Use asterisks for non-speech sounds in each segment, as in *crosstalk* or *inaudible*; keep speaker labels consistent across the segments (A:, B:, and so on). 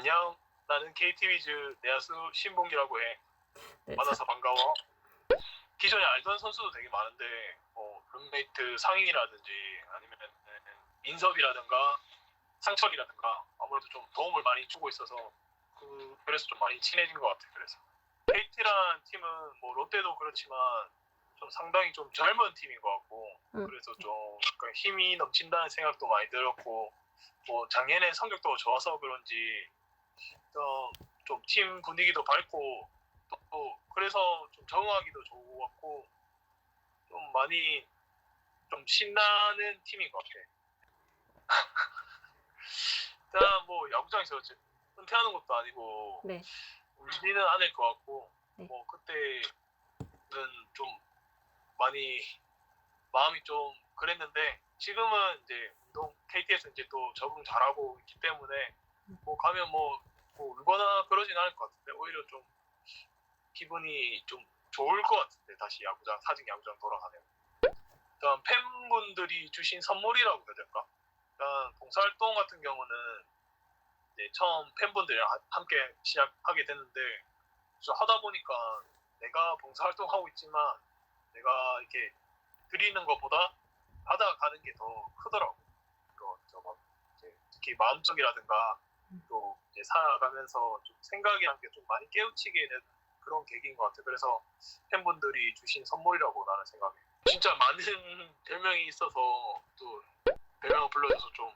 A: 안녕. 나는 KT위즈 내야수 신봉기라고 해.
B: 네,
A: 만나서 반가워. 기존에 알던 선수도 되게 많은데 뭐 룸메이트 상인이라든지 아니면 민섭이라든가 상철이라든가 아무래도 좀 도움을 많이 주고 있어서 그 그래서 좀 많이 친해진 것 같아. 그래서 KT란 팀은 뭐 롯데도 그렇지만 좀 상당히 좀 젊은 팀인 것 같고
B: 음.
A: 그래서 좀 약간 힘이 넘친다는 생각도 많이 들었고 뭐 작년에 성적도 좋아서 그런지 좀 팀 분위기도 밝고 또 그래서 좀 적응하기도 좋았고 좀 많이 좀 신나는 팀인 것 같아. *laughs* 일단 뭐 야구장에서 은퇴하는 것도 아니고
B: 네.
A: 울지는 않을 것 같고
B: 네.
A: 뭐 그때는 좀 많이 마음이 좀 그랬는데 지금은 이제 운동 KT에서 이제 또 적응 잘하고 있기 때문에 뭐 가면 뭐, 뭐 울거나 그러진 않을 것 같은데 오히려 좀 기분이 좀 좋을 것 같은데 다시 야구장 사직 야구장 돌아가면 일단 팬분들이 주신 선물이라고 해야 될까? 일단 봉사활동 같은 경우는 이제 처음 팬분들이랑 하- 함께 시작하게 됐는데 하다 보니까 내가 봉사활동 하고 있지만 내가 이렇게 드리는 것보다 받아가는 게 더 크더라고. 이거 이제 특히 마음적이라든가 또 이제 살아가면서 좀 생각이란 게좀 많이 깨우치게 되는 그런 계기인 것 같아. 그래서 팬분들이 주신 선물이라고 나는 생각해. 진짜 많은 *laughs* 별명이 있어서 또 별명을 불러줘서 좀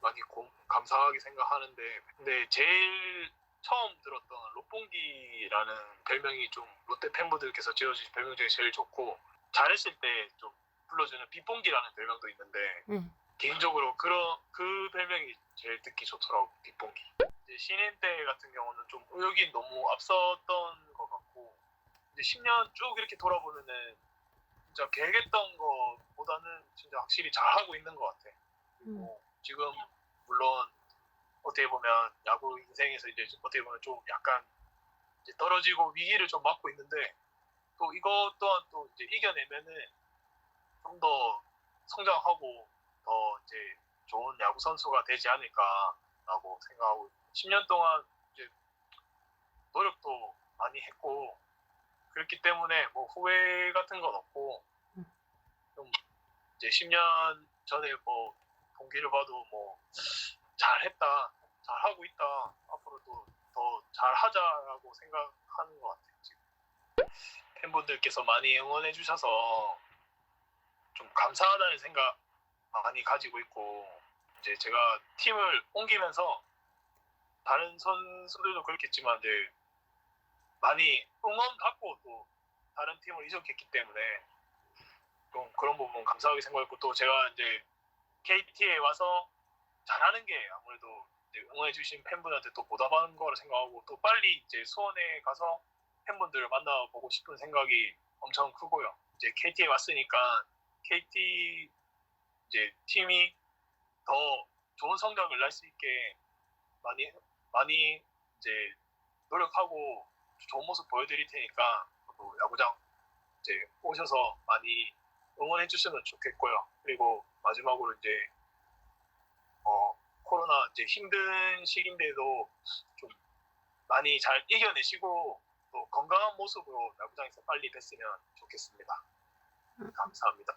A: 많이 고- 감사하게 생각하는데 근데 제일 처음 들었던 롯봉기라는 별명이 좀 롯데 팬분들께서 지어주신 별명 중에 제일 좋고 잘했을 때 좀 불러주는 빗봉기라는 별명도 있는데
B: 음.
A: 개인적으로 그런 그 별명이 제일 듣기 좋더라고 빗봉기. 이제 신인 때 같은 경우는 좀 의욕이 너무 앞섰던 것 같고 이제 10년 쭉 이렇게 돌아보면은 진짜 계획했던 것보다는 진짜 확실히 잘하고 있는 것 같아.
B: 음.
A: 뭐 지금 물론 어떻게 보면 야구 인생에서 이제 어떻게 보면 좀 약간 떨어지고 위기를 좀 맞고 있는데 또 이것 또한 또 이제 이겨내면은 좀 더 성장하고 더 이제 좋은 야구 선수가 되지 않을까라고 생각하고 10년 동안 이제 노력도 많이 했고 그렇기 때문에 뭐 후회 같은 건 없고
B: 음.
A: 좀 이제 10년 전에 뭐 동기를 봐도 뭐 잘했다 잘하고 있다 앞으로도 더 잘하자라고 생각하는 것 같아요 지금 팬분들께서 많이 응원해 주셔서 좀 감사하다는 생각 많이 가지고 있고 이제 제가 팀을 옮기면서 다른 선수들도 그렇겠지만 이제 많이 응원 받고 또 다른 팀을 이적했기 때문에 좀 그런 부분 감사하게 생각했고 또 제가 이제 KT에 와서 잘하는 게 아무래도 이제 응원해 주신 팬분한테 또 보답하는 거라 생각하고 또 빨리 이제 수원에 가서 팬분들을 만나보고 싶은 생각이 엄청 크고요. 이제 KT에 왔으니까 KT 이제 팀이 더 좋은 성적을 낼 수 있게 많이 많이 이제 노력하고 좋은 모습 보여드릴 테니까 또 야구장 이제 오셔서 많이 응원해 주시면 좋겠고요. 그리고 마지막으로 이제 어 코로나 이제 힘든 시기인데도 좀 많이 잘 이겨내시고 또 건강한 모습으로 야구장에서 빨리 뵀으면 좋겠습니다. 감사합니다.